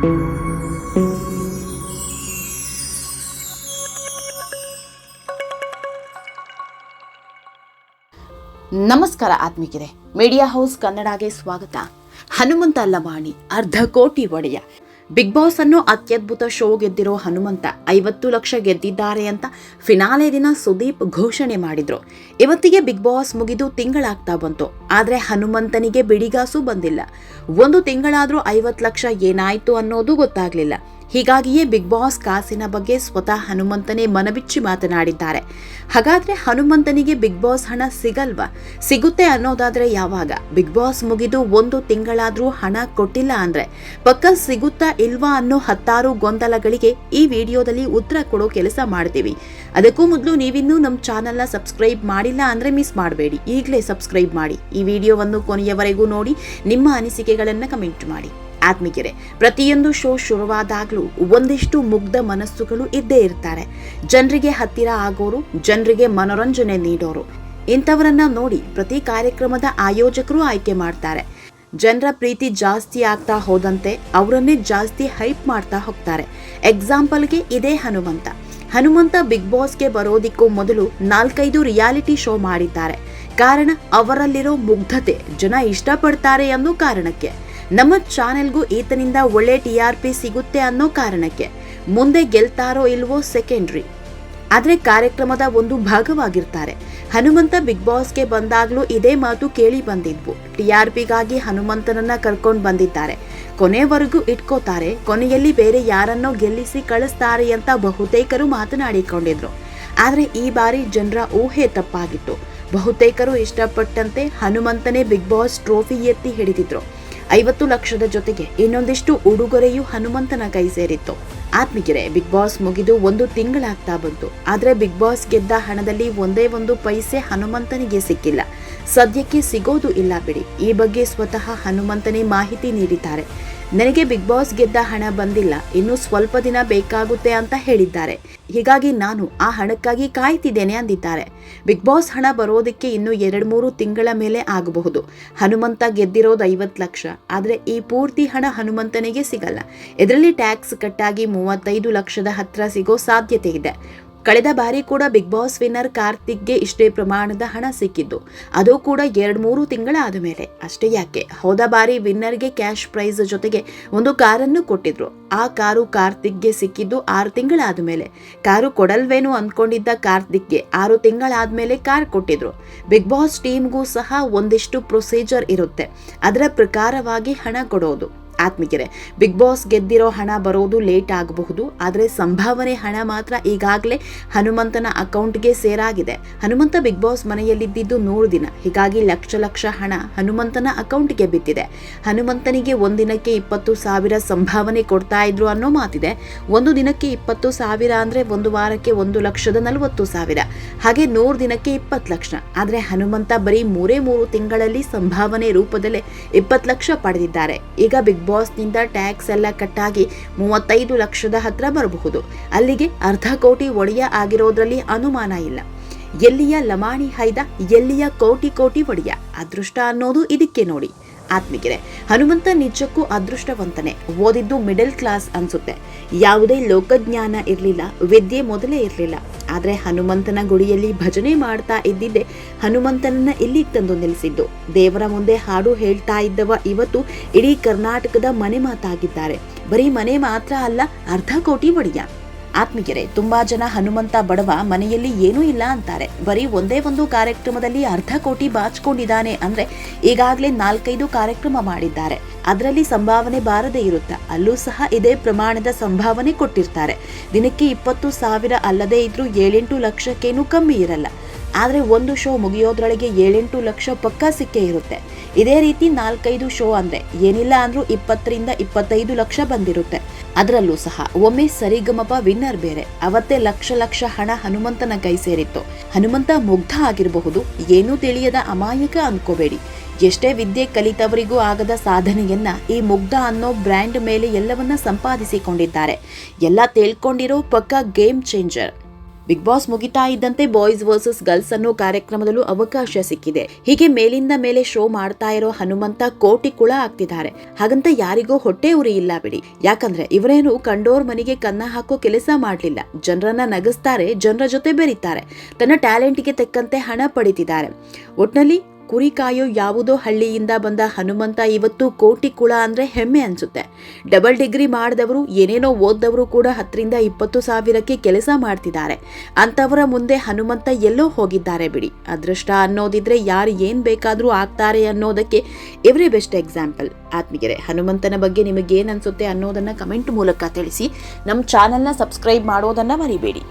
ನಮಸ್ಕಾರ ಆತ್ಮಿಕರೇ. Media house ಕನ್ನಡಗೆ ಸ್ವಾಗತ. ಹನುಮಂತ ಲವಾಣಿ ಅರ್ಧ ಕೋಟಿ ಒಡೆಯ. ಬಿಗ್ ಬಾಸ್ ಅನ್ನು ಅತ್ಯದ್ಭುತ ಶೋ ಗೆದ್ದಿರೋ ಹನುಮಂತ ಐವತ್ತು ಲಕ್ಷ ಗೆದ್ದಿದ್ದಾರೆ ಅಂತ ಫಿನಾಲೆ ದಿನ ಸುದೀಪ್ ಘೋಷಣೆ ಮಾಡಿದ್ರು. ಇವತ್ತಿಗೆ ಬಿಗ್ ಬಾಸ್ ಮುಗಿದು ತಿಂಗಳಾಗ್ತಾ ಬಂತು. ಆದ್ರೆ ಹನುಮಂತನಿಗೆ ಬಿಡಿಗಾಸು ಬಂದಿಲ್ಲ. ಒಂದು ತಿಂಗಳಾದ್ರೂ ಐವತ್ತು ಲಕ್ಷ ಏನಾಯ್ತು ಅನ್ನೋದು ಗೊತ್ತಾಗ್ಲಿಲ್ಲ. ಹೀಗಾಗಿಯೇ ಬಿಗ್ ಬಾಸ್ ಕಾಸಿನ ಬಗ್ಗೆ ಸ್ವತಃ ಹನುಮಂತನೇ ಮನಬಿಚ್ಚಿ ಮಾತನಾಡಿದ್ದಾರೆ. ಹಾಗಾದ್ರೆ ಹನುಮಂತನಿಗೆ ಬಿಗ್ ಬಾಸ್ ಹಣ ಸಿಗಲ್ವಾ? ಸಿಗುತ್ತೆ ಅನ್ನೋದಾದ್ರೆ ಯಾವಾಗ? ಬಿಗ್ ಬಾಸ್ ಮುಗಿದು ಒಂದು ತಿಂಗಳಾದರೂ ಹಣ ಕೊಟ್ಟಿಲ್ಲ ಅಂದ್ರೆ ಪಕ್ಕ ಸಿಗುತ್ತಾ ಇಲ್ವಾ ಅನ್ನೋ ಹತ್ತಾರು ಗೊಂದಲಗಳಿಗೆ ಈ ವಿಡಿಯೋದಲ್ಲಿ ಉತ್ತರ ಕೊಡೋ ಕೆಲಸ ಮಾಡ್ತೀವಿ. ಅದಕ್ಕೂ ಮೊದಲು ನೀವಿನ್ನೂ ನಮ್ಮ ಚಾನೆಲ್ನ ಸಬ್ಸ್ಕ್ರೈಬ್ ಮಾಡಿಲ್ಲ ಅಂದ್ರೆ ಮಿಸ್ ಮಾಡಬೇಡಿ. ಈಗಲೇ ಸಬ್ಸ್ಕ್ರೈಬ್ ಮಾಡಿ. ಈ ವಿಡಿಯೋವನ್ನು ಕೊನೆಯವರೆಗೂ ನೋಡಿ, ನಿಮ್ಮ ಅನಿಸಿಕೆಗಳನ್ನು ಕಮೆಂಟ್ ಮಾಡಿ. ಆತ್ಮಿಕರೆ ಪ್ರತಿಯೊಂದು ಶೋ ಶುರುವಾದಾಗಲೂ ಒಂದಿಷ್ಟು ಮುಗ್ಧ ಮನಸ್ಸುಗಳು ಇದ್ದೇ ಇರ್ತಾರೆ. ಜನರಿಗೆ ಹತ್ತಿರ ಆಗೋರು, ಜನರಿಗೆ ಮನೋರಂಜನೆ ನೀಡೋರು. ಇಂಥವರನ್ನ ನೋಡಿ ಪ್ರತಿ ಕಾರ್ಯಕ್ರಮದ ಆಯೋಜಕರು ಆಯ್ಕೆ ಮಾಡ್ತಾರೆ. ಜನರ ಪ್ರೀತಿ ಜಾಸ್ತಿ ಆಗ್ತಾ ಹೋದಂತೆ ಅವರನ್ನೇ ಜಾಸ್ತಿ ಹೈಪ್ ಮಾಡ್ತಾ ಹೋಗ್ತಾರೆ. ಎಕ್ಸಾಂಪಲ್ಗೆ ಇದೇ ಹನುಮಂತ. ಹನುಮಂತ ಬಿಗ್ ಬಾಸ್ಗೆ ಬರೋದಿಕ್ಕೂ ಮೊದಲು ನಾಲ್ಕೈದು ರಿಯಾಲಿಟಿ ಶೋ ಮಾಡಿದ್ದಾರೆ. ಕಾರಣ ಅವರಲ್ಲಿರೋ ಮುಗ್ಧತೆ ಜನ ಇಷ್ಟಪಡ್ತಾರೆ ಅನ್ನೋ ಕಾರಣಕ್ಕೆ. ನಮ್ಮ ಚಾನೆಲ್ಗೂ ಈತನಿಂದ ಒಳ್ಳೆ ಟಿ ಆರ್ ಪಿ ಸಿಗುತ್ತೆ ಅನ್ನೋ ಕಾರಣಕ್ಕೆ ಮುಂದೆ ಗೆಲ್ತಾರೋ ಇಲ್ವೋ ಸೆಕೆಂಡ್ರಿ. ಆದರೆ ಕಾರ್ಯಕ್ರಮದ ಒಂದು ಭಾಗವಾಗಿರ್ತಾರೆ. ಹನುಮಂತ ಬಿಗ್ ಬಾಸ್ಗೆ ಬಂದಾಗಲೂ ಇದೇ ಮಾತು ಕೇಳಿ ಬಂದಿದ್ವು. ಟಿ ಆರ್ ಪಿಗಾಗಿ ಹನುಮಂತನನ್ನ ಕರ್ಕೊಂಡು ಬಂದಿದ್ದಾರೆ. ಕೊನೆವರೆಗೂ ಇಟ್ಕೋತಾರೆ, ಕೊನೆಯಲ್ಲಿ ಬೇರೆ ಯಾರನ್ನೋ ಗೆಲ್ಲಿಸಿ ಕಳಿಸ್ತಾರೆ ಅಂತ ಬಹುತೇಕರು ಮಾತನಾಡಿಕೊಂಡಿದ್ರು. ಆದರೆ ಈ ಬಾರಿ ಜನರ ಊಹೆ ತಪ್ಪಾಗಿತ್ತು. ಬಹುತೇಕರು ಇಷ್ಟಪಟ್ಟಂತೆ ಹನುಮಂತನೇ ಬಿಗ್ ಬಾಸ್ ಟ್ರೋಫಿ ಎತ್ತಿ ಹಿಡಿದಿದ್ರು. ಐವತ್ತು ಲಕ್ಷದ ಜೊತೆಗೆ ಇನ್ನೊಂದಿಷ್ಟು ಉಡುಗೊರೆಯೂ ಹನುಮಂತನ ಕೈ ಸೇರಿತ್ತು. ಆತ್ಮಿಗೆರೆ ಬಿಗ್ ಬಾಸ್ ಮುಗಿದು ಒಂದು ತಿಂಗಳಾಗ್ತಾ ಬಂತು. ಆದರೆ ಬಿಗ್ ಬಾಸ್ ಗೆದ್ದ ಹಣದಲ್ಲಿ ಒಂದೇ ಒಂದು ಪೈಸೆ ಹನುಮಂತನಿಗೆ ಸಿಕ್ಕಿಲ್ಲ. ಸದ್ಯಕ್ಕೆ ಸಿಗೋದು ಇಲ್ಲ ಬಿಡಿ. ಈ ಬಗ್ಗೆ ಸ್ವತಃ ಹನುಮಂತನೇ ಮಾಹಿತಿ ನೀಡಿದ್ದಾರೆ. ನನಗೆ ಬಿಗ್ ಬಾಸ್ ಗೆದ್ದ ಹಣ ಬಂದಿಲ್ಲ. ಇನ್ನು ಸ್ವಲ್ಪ ದಿನ ಬೇಕಾಗುತ್ತೆ ಅಂತ ಹೇಳಿದ್ದಾರೆ. ಹೀಗಾಗಿ ನಾನು ಆ ಹಣಕ್ಕಾಗಿ ಕಾಯ್ತಿದ್ದೇನೆ ಅಂದಿದ್ದಾರೆ. ಬಿಗ್ ಬಾಸ್ ಹಣ ಬರೋದಕ್ಕೆ ಇನ್ನು ಎರಡು ಮೂರು ತಿಂಗಳ ಮೇಲೆ ಆಗಬಹುದು. ಹನುಮಂತ ಗೆದ್ದಿರೋದು ಐವತ್ತು ಲಕ್ಷ. ಆದರೆ ಈ ಪೂರ್ತಿ ಹಣ ಹನುಮಂತನಿಗೆ ಸಿಗಲ್ಲ. ಇದರಲ್ಲಿ ಟ್ಯಾಕ್ಸ್ ಕಟ್ಟಾಗಿ ಮೂವತ್ತೈದು ಲಕ್ಷದ ಹತ್ರ ಸಿಗೋ ಸಾಧ್ಯತೆ ಇದೆ. ಕಳೆದ ಬಾರಿ ಕೂಡ ಬಿಗ್ ಬಾಸ್ ವಿನ್ನರ್ ಕಾರ್ತಿಕ್ಗೆ ಇಷ್ಟೇ ಪ್ರಮಾಣದ ಹಣ ಸಿಕ್ಕಿದ್ದು. ಅದು ಕೂಡ ಎರಡು ಮೂರು ತಿಂಗಳಾದ ಮೇಲೆ ಅಷ್ಟೇ ಯಾಕೆ? ಹೋದ ಬಾರಿ ವಿನ್ನರ್ಗೆ ಕ್ಯಾಶ್ ಪ್ರೈಸ್ ಜೊತೆಗೆ ಒಂದು ಕಾರನ್ನು ಕೊಟ್ಟಿದ್ರು. ಆ ಕಾರು ಕಾರ್ತಿಕ್ಗೆ ಸಿಕ್ಕಿದ್ದು ಆರು ತಿಂಗಳಾದ ಮೇಲೆ ಕಾರು ಕೊಡಲ್ವೇನೋ ಅಂದ್ಕೊಂಡಿದ್ದ ಕಾರ್ತಿಕ್ಗೆ ಆರು ತಿಂಗಳಾದ ಮೇಲೆ ಕಾರ್ ಕೊಟ್ಟಿದ್ರು. ಬಿಗ್ ಬಾಸ್ ಟೀಮ್ಗೂ ಸಹ ಒಂದಿಷ್ಟು ಪ್ರೊಸೀಜರ್ ಇರುತ್ತೆ. ಅದರ ಪ್ರಕಾರವಾಗಿ ಹಣ ಕೊಡೋದು. ಆತ್ಮಿಕರೆ ಬಿಗ್ ಬಾಸ್ ಗೆದ್ದಿರೋ ಹಣ ಬರೋದು ಲೇಟ್ ಆಗಬಹುದು, ಆದರೆ ಸಂಭಾವನೆ ಹಣ ಮಾತ್ರ ಈಗಾಗಲೇ ಹನುಮಂತನ ಅಕೌಂಟ್ಗೆ ಸೇರಾಗಿದೆ. ಹನುಮಂತ ಬಿಗ್ ಬಾಸ್ ಮನೆಯಲ್ಲಿದ್ದಿದ್ದು ನೂರು ದಿನ, ಹೀಗಾಗಿ ಲಕ್ಷ ಲಕ್ಷ ಹಣ ಹನುಮಂತನ ಅಕೌಂಟ್ಗೆ ಬಿದ್ದಿದೆ. ಹನುಮಂತನಿಗೆ ಒಂದಿನಕ್ಕೆ ಇಪ್ಪತ್ತು ಸಾವಿರ ಸಂಭಾವನೆ ಕೊಡ್ತಾ ಇದ್ರು ಅನ್ನೋ ಮಾತಿದೆ. ಒಂದು ದಿನಕ್ಕೆ ಇಪ್ಪತ್ತು ಸಾವಿರ ಅಂದರೆ ಒಂದು ವಾರಕ್ಕೆ ಒಂದು ಲಕ್ಷದ ನಲವತ್ತು ಸಾವಿರ. ಹಾಗೆ ನೂರು ದಿನಕ್ಕೆ ಇಪ್ಪತ್ತು ಲಕ್ಷ. ಆದರೆ ಹನುಮಂತ ಬರೀ ಮೂರೇ ಮೂರು ತಿಂಗಳಲ್ಲಿ ಸಂಭಾವನೆ ರೂಪದಲ್ಲೇ ಇಪ್ಪತ್ತು ಲಕ್ಷ ಪಡೆದಿದ್ದಾರೆ. ಈಗ ಬಿಗ್ ಬಾಸ್ನಿಂದ ಟ್ಯಾಕ್ಸ್ ಎಲ್ಲ ಕಟ್ಟಾಗಿ ಮೂವತ್ತೈದು ಲಕ್ಷದ ಹತ್ರ ಬರಬಹುದು. ಅಲ್ಲಿಗೆ ಅರ್ಧ ಕೋಟಿ ಒಡೆಯ ಆಗಿರೋದ್ರಲ್ಲಿ ಅನುಮಾನ ಇಲ್ಲ. ಎಲ್ಲಿಯ ಲಮಾಣಿ ಹೈದ, ಎಲ್ಲಿಯ ಕೋಟಿ ಕೋಟಿ ಒಡೆಯ? ಅದೃಷ್ಟ ಅನ್ನೋದು ಇದಕ್ಕೆ ನೋಡಿ. ಆತ್ಮಿಕರೆ, ಹನುಮಂತ ನಿಜಕ್ಕೂ ಅದೃಷ್ಟವಂತನೇ. ಓದಿದ್ದು ಮಿಡಲ್ ಕ್ಲಾಸ್ ಅನ್ಸುತ್ತೆ. ಯಾವುದೇ ಲೋಕಜ್ಞಾನ ಇರಲಿಲ್ಲ, ವಿದ್ಯೆ ಮೊದಲೇ ಇರಲಿಲ್ಲ. ಆದರೆ ಹನುಮಂತನ ಗುಡಿಯಲ್ಲಿ ಭಜನೆ ಮಾಡ್ತಾ ಇದ್ದಿದ್ದೆ. ಹನುಮಂತನನ್ನ ಇಲ್ಲಿ ತಂದು ನಿಲ್ಲಿಸಿದ್ದು. ದೇವರ ಮುಂದೆ ಹಾಡು ಹೇಳ್ತಾ ಇದ್ದವ ಇವತ್ತು ಇಡೀ ಕರ್ನಾಟಕದ ಮನೆ ಮಾತಾಗಿದ್ದಾರೆ. ಬರೀ ಮನೆ ಮಾತ್ರ ಅಲ್ಲ, ಅರ್ಧ ಕೋಟಿ ಒಡೆಯ ಆತ್ಮಿಗೆರೆ ತುಂಬಾ ಜನ ಹನುಮಂತ ಬಡವ ಮನೆಯಲ್ಲಿ ಏನೂ ಇಲ್ಲ ಅಂತಾರೆ. ಬರೀ ಒಂದೇ ಒಂದು ಕಾರ್ಯಕ್ರಮದಲ್ಲಿ ಅರ್ಧ ಕೋಟಿ ಬಾಚ್ಕೊಂಡಿದ್ದಾನೆ ಅಂದ್ರೆ ಈಗಾಗಲೇ ನಾಲ್ಕೈದು ಕಾರ್ಯಕ್ರಮ ಮಾಡಿದ್ದಾರೆ. ಅದರಲ್ಲಿ ಸಂಭಾವನೆ ಬಾರದೇ ಇರುತ್ತೆ? ಅಲ್ಲೂ ಸಹ ಇದೇ ಪ್ರಮಾಣದ ಸಂಭಾವನೆ ಕೊಟ್ಟಿರ್ತಾರೆ. ದಿನಕ್ಕೆ ಇಪ್ಪತ್ತು ಸಾವಿರ ಅಲ್ಲದೆ ಇದ್ರೂ ಏಳೆಂಟು ಲಕ್ಷಕ್ಕೇನು ಕಮ್ಮಿ ಇರಲ್ಲ. ಆದರೆ ಒಂದು ಶೋ ಮುಗಿಯೋದ್ರೊಳಗೆ ಏಳೆಂಟು ಲಕ್ಷ ಪಕ್ಕಾ ಸಿಕ್ಕೇ ಇರುತ್ತೆ. ಇದೇ ರೀತಿ ನಾಲ್ಕೈದು ಶೋ ಅಂದರೆ ಏನಿಲ್ಲ ಅಂದರೂ ಇಪ್ಪತ್ತರಿಂದ ಇಪ್ಪತ್ತೈದು ಲಕ್ಷ ಬಂದಿರುತ್ತೆ. ಅದರಲ್ಲೂ ಸಹ ಒಮ್ಮೆ ಸರಿಗಮಪ ವಿನ್ನರ್ ಬೇರೆ. ಅವತ್ತೇ ಲಕ್ಷ ಲಕ್ಷ ಹಣ ಹನುಮಂತನ ಕೈ ಸೇರಿತ್ತು. ಹನುಮಂತ ಮುಗ್ಧ ಆಗಿರಬಹುದು, ಏನೂ ತಿಳಿಯದ ಅಮಾಯಕ ಅನ್ಕೋಬೇಡಿ. ಎಷ್ಟೇ ವಿದ್ಯೆ ಕಲಿತವರಿಗೂ ಆಗದ ಸಾಧನೆಯನ್ನ ಈ ಮುಗ್ಧ ಅನ್ನೋ ಬ್ರ್ಯಾಂಡ್ ಮೇಲೆ ಎಲ್ಲವನ್ನ ಸಂಪಾದಿಸಿಕೊಂಡಿದ್ದಾರೆ. ಎಲ್ಲ ತಿಳ್ಕೊಂಡಿರೋ ಪಕ್ಕ ಗೇಮ್ ಚೇಂಜರ್. ಬಿಗ್ ಬಾಸ್ ಮುಗಿತಾ ಇದ್ದಂತೆ ಬಾಯ್ಸ್ ವರ್ಸಸ್ ಗರ್ಲ್ಸ್ ಅನ್ನೋ ಕಾರ್ಯಕ್ರಮದಲ್ಲೂ ಅವಕಾಶ ಸಿಕ್ಕಿದೆ. ಹೀಗೆ ಮೇಲಿಂದ ಮೇಲೆ ಶೋ ಮಾಡ್ತಾ ಇರೋ ಹನುಮಂತ ಕೋಟಿ ಕುಳ ಆಗ್ತಿದ್ದಾರೆ. ಹಾಗಂತ ಯಾರಿಗೂ ಹೊಟ್ಟೆ ಉರಿ ಇಲ್ಲ ಬಿಡಿ. ಯಾಕಂದ್ರೆ ಇವರೇನು ಕಂಡೋರ್ ಮನೆಗೆ ಕನ್ನ ಹಾಕೋ ಕೆಲಸ ಮಾಡಲಿಲ್ಲ. ಜನರನ್ನ ನಗಸ್ತಾರೆ, ಜನರ ಜೊತೆ ಬೆರೀತಾರೆ. ತನ್ನ ಟ್ಯಾಲೆಂಟ್ಗೆ ತಕ್ಕಂತೆ ಹಣ ಪಡಿತಿದ್ದಾರೆ. ಒಟ್ನಲ್ಲಿ ಕುರಿ ಕಾಯೋ ಯಾವುದೋ ಹಳ್ಳಿಯಿಂದ ಬಂದ ಹನುಮಂತ ಇವತ್ತು ಕೋಟಿ ಕುಳ ಅಂದ್ರೆ ಹೆಮ್ಮೆ ಅನ್ಸುತ್ತೆ. ಡಬಲ್ ಡಿಗ್ರಿ ಮಾಡಿದವರು, ಏನೇನೋ ಓದ್ದವರು ಕೂಡ ಹತ್ತರಿಂದ ಇಪ್ಪತ್ತು ಸಾವಿರಕ್ಕೆ ಕೆಲಸ ಮಾಡ್ತಿದ್ದಾರೆ. ಅಂಥವರ ಮುಂದೆ ಹನುಮಂತ ಎಲ್ಲೋ ಹೋಗಿದ್ದಾರೆ ಬಿಡಿ. ಅದೃಷ್ಟ ಅನ್ನೋದಿದ್ರೆ ಯಾರು ಏನ್ ಬೇಕಾದರೂ ಆಗ್ತಾರೆ ಅನ್ನೋದಕ್ಕೆ ಎವ್ರಿ ಬೆಸ್ಟ್ ಎಕ್ಸಾಂಪಲ್ ಆತ್ಮೀಗೆರೆ ಹನುಮಂತನ ಬಗ್ಗೆ ನಿಮಗೇನು ಅನ್ಸುತ್ತೆ ಅನ್ನೋದನ್ನ ಕಮೆಂಟ್ ಮೂಲಕ ತಿಳಿಸಿ. ನಮ್ಮ ಚಾನೆಲ್ನ ಸಬ್ಸ್ಕ್ರೈಬ್ ಮಾಡೋದನ್ನ ಮರಿಬೇಡಿ.